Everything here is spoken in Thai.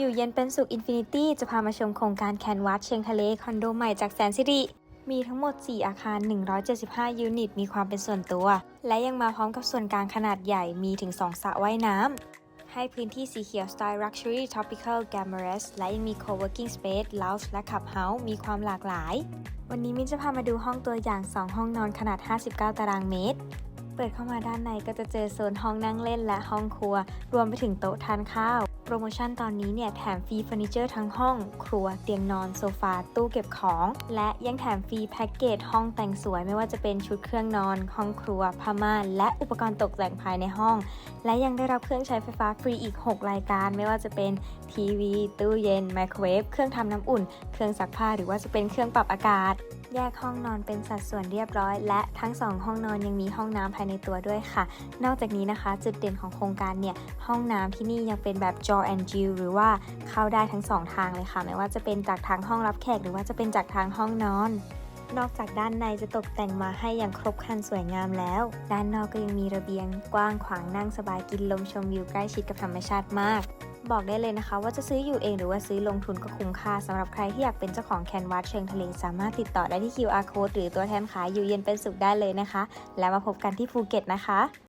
อยู่เย็นเป็นสุขอินฟินิตี้จะพามาชมโครงการแคนวาสเชียงทะเลคอนโดใหม่จากแสนสิริ มีทั้งหมด 4 อาคาร 175 ยูนิต มีความเป็นส่วนตัว และยังมาพร้อมกับส่วนกลางขนาดใหญ่มีถึง 2สระว่ายน้ำ ให้พื้นที่สีเขียวสไตล์ Luxury Tropical Glamorous และยังมี Co-working Space Lounge และ Clubhouse มีความหลากหลาย วันนี้มิ้นจะพามาดูห้องตัวอย่าง 2 ห้องนอนขนาด 59 ตารางเมตรเปิดเข้ามาด้านในก็จะเจอโซนห้องนั่งเล่นและห้องครัว รวมไปถึงโต๊ะทานข้าว รโมชั่นตอนนี้เนี่ยแถมฟรีเฟอร์นิเจอร์ทั้งห้อง ครัวเตียงนอนโซฟาตู้เก็บของ และยังแถมฟรีแพ็กเกจห้องแต่งสวยไม่ว่าจะเป็นชุดเครื่องนอน ห้องครัวผ้าม่านและอุปกรณ์ตกแต่งภายในห้อง และยังได้รับเครื่องใช้ไฟฟ้าฟรีอีก 6 รายการ ไม่ว่าจะเป็นทีวีตู้เย็นไมโครเวฟเครื่องทำน้ำอุ่น เครื่องซักผ้าหรือว่าจะเป็นเครื่องปรับอากาศแยกห้องนอนเป็นสัดส่วนเรียบร้อย และทั้ง 2 ห้องนอนยังมีห้องน้ำภายในตัวด้วยค่ะ นอกจากนี้นะคะ จุดเด่นของโครงการเนี่ยห้องน้ำที่นี่ยังเป็นแบบจอ jaw and jill หรือว่าเข้าได้ทั้ง2ทางเลยค่ะ ไม่ว่าจะเป็นจากทางห้องรับแขกหรือว่าจะเป็นจากทางห้องนอน นอกจากด้านในจะตกแต่งมาให้อย่างครบครันสวยงามแล้ว ด้านนอกก็ยังมีระเบียง กว้างขวางนั่งสบายกินลมชมวิวใกล้ชิดกับธรรมชาติมากบอกได้เลยนะคะว่าจะซื้ออยู่เองหรือว่าซื้อลงทุนก็คุ้มค่าสำหรับใครที่อยากเป็นเจ้าของแคนวาสเชิงทะเล สามารถติดต่อได้ที่ QR code หรือตัวแทนขายอยู่เย็นเป็นสุขได้เลยนะคะ แล้วมาพบกันที่ภูเก็ตนะคะ